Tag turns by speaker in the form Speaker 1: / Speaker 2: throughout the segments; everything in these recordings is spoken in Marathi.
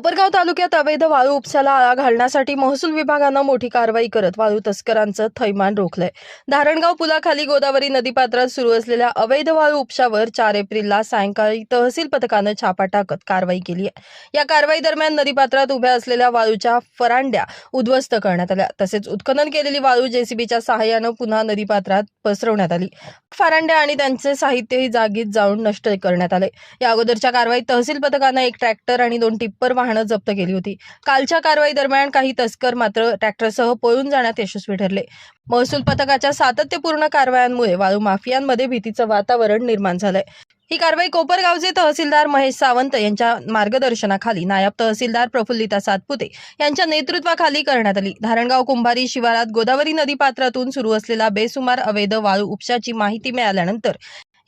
Speaker 1: कोपरगाव तालुक्यात अवैध वाळू उपसाला आळा घालण्यासाठी महसूल विभागानं मोठी कारवाई करत वाळू तस्करांचं थैमान रोखलंय. धारणगाव पुलाखाली गोदावरी नदीपात्रात सुरू असलेल्या अवैध वाळू उपशावर चार एप्रिलला सायंकाळी तहसील पथकानं छापा टाकत कारवाई केली आहे. या कारवाई दरम्यान नदीपात्रात उभ्या असलेल्या वाळूच्या फरांड्या उद्ध्वस्त करण्यात आल्या. तसेच उत्खनन केलेली वाळू जेसीबीच्या सहाय्यानं पुन्हा नदीपात्रात पसरवण्यात आली. फरांड्या आणि त्यांचे साहित्यही जागीच जाऊन नष्ट करण्यात आले. या अगोदरच्या कारवाईत तहसील पथकानं एक ट्रॅक्टर आणि दोन टिप्पर वाहन वाहनं जप्त केली होती. कालच्या कारवाई दरम्यान काही तस्कर मात्र ट्रॅक्टरसह पळून जाण्यात यशस्वी ठरले. महसूल पथकाच्या सातत्यपूर्ण कारवायांमुळे वाळू माफियांमध्ये भीतीचं वातावरण निर्माण झालंय. ही कारवाई कोपरगावचे तहसीलदार महेश सावंत यांच्या मार्गदर्शनाखाली नायब तहसीलदार प्रफुल्लिता सातपुते यांच्या नेतृत्वाखाली करण्यात आली. धारणगाव कुंभारी शिवारात गोदावरी नदी पात्रातून सुरू असलेला बेसुमार अवैध वाळू उपशाची माहिती मिळाल्यानंतर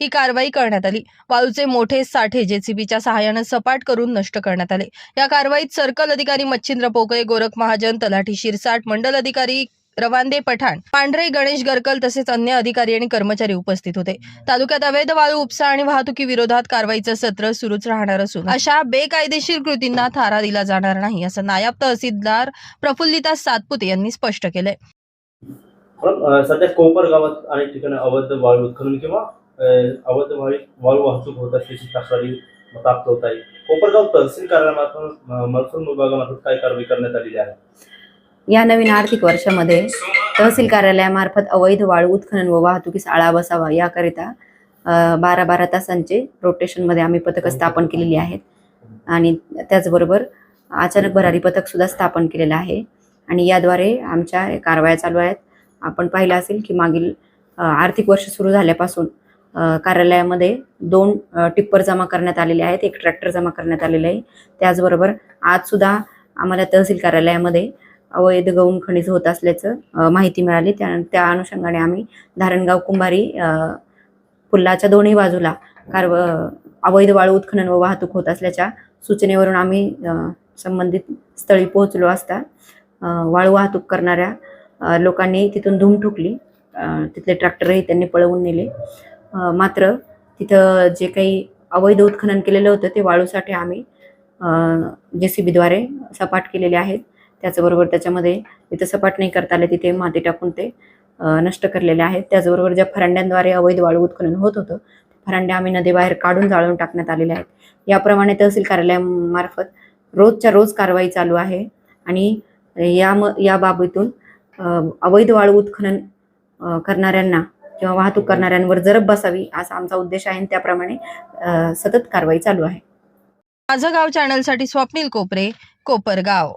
Speaker 1: ही कारवाई करण्यात आली. वाळूचे मोठे साठे जेसीबीच्या सहाय्यानं सपाट करून नष्ट करण्यात आले. या कारवाईत सर्कल अधिकारी मच्छिंद्र पोकळे गोरख महाजन तलाठी शिरसाट मंडल अधिकारी रवांदे पठाण पांढरे गणेश गरकल तसेच अन्य अधिकारी आणि कर्मचारी उपस्थित होते. तालुक्यात अवैध वाळू उपसा आणि वाहतुकी विरोधात कारवाईचं सत्र सुरूच राहणार असून अशा बेकायदेशीर कृतींना थारा दिला जाणार नाही असं नायब तहसीलदार प्रफुल्लिता सातपुते यांनी स्पष्ट केलंय.
Speaker 2: सध्या कोपर गावात अनेक ठिकाणी अवैध वाळू उत्खनन किंवा अवैध वाळू वाहतूक होत असल्याची तक्रारी प्राप्त होत आहे कोपरगाव तहसील कार्यालयामार्फत महसूल विभागामार्फत काय कारवाई करण्यात आलेली आहे?
Speaker 3: या नवीन आर्थिक वर्षामध्ये तहसील कार्यालयामार्फत अवैध वाळू उत्खनन व वाहतुकीस आळा बसावा याकरिता बारा बारा तासांचे रोटेशनमध्ये आम्ही पथकं स्थापन केलेली आहेत. आणि त्याचबरोबर अचानक भरारी पथक सुद्धा स्थापन केलेलं आहे. आणि याद्वारे आमच्या कारवाया चालू आहेत. आपण पाहिलं असेल की मागील आर्थिक वर्ष सुरू झाल्यापासून कार्यालयामध्ये दोन टिप्पर जमा करण्यात आलेले आहेत एक ट्रॅक्टर जमा करण्यात आलेले आहे. त्याचबरोबर आज सुद्धा आम्हाला तहसील कार्यालयामध्ये अवैध गौण खनिज होत असल्याचं माहिती मिळाली. त्या त्या अनुषंगाने आम्ही धारणगाव कुंभारी पुल्लाच्या दोन्ही बाजूला कारव अवैध वाळू उत्खनन व वाहतूक होत असल्याच्या सूचनेवरून आम्ही संबंधित स्थळी पोहोचलो असता वाळू वाहतूक करणाऱ्या लोकांनी तिथून धूम ठोकली. तिथले ट्रॅक्टरही त्यांनी पळवून नेले. मात्र तिथं जे काही अवैध उत्खनन केलेलं होतं ते वाळूसाठी आम्ही जे सी बीद्वारे सपाट केलेले आहेत. त्याचबरोबर त्याच्यामध्ये तिथं सपाट नाही करता आले तिथे माती टाकून ते नष्ट करलेले आहेत. त्याचबरोबर ज्या फरांड्यांद्वारे अवैध वाळू उत्खनन होत होतं फरांड्या आम्ही नदीबाहेर काढून जाळून टाकण्यात आलेल्या आहेत. याप्रमाणे तहसील कार्यालयामार्फत रोजच्या रोज कारवाई चालू आहे आणि या म या बाबतीतून अवैध वाळू उत्खनन करणाऱ्यांना किंवा वाहतूक करणाऱ्यांवर जरब बसावी असा आमचा उद्देश आहे आणि त्याप्रमाणे सतत कारवाई चालू आहे.
Speaker 1: माझं गाव चॅनलसाठी स्वप्नील कोपरे कोपरगाव.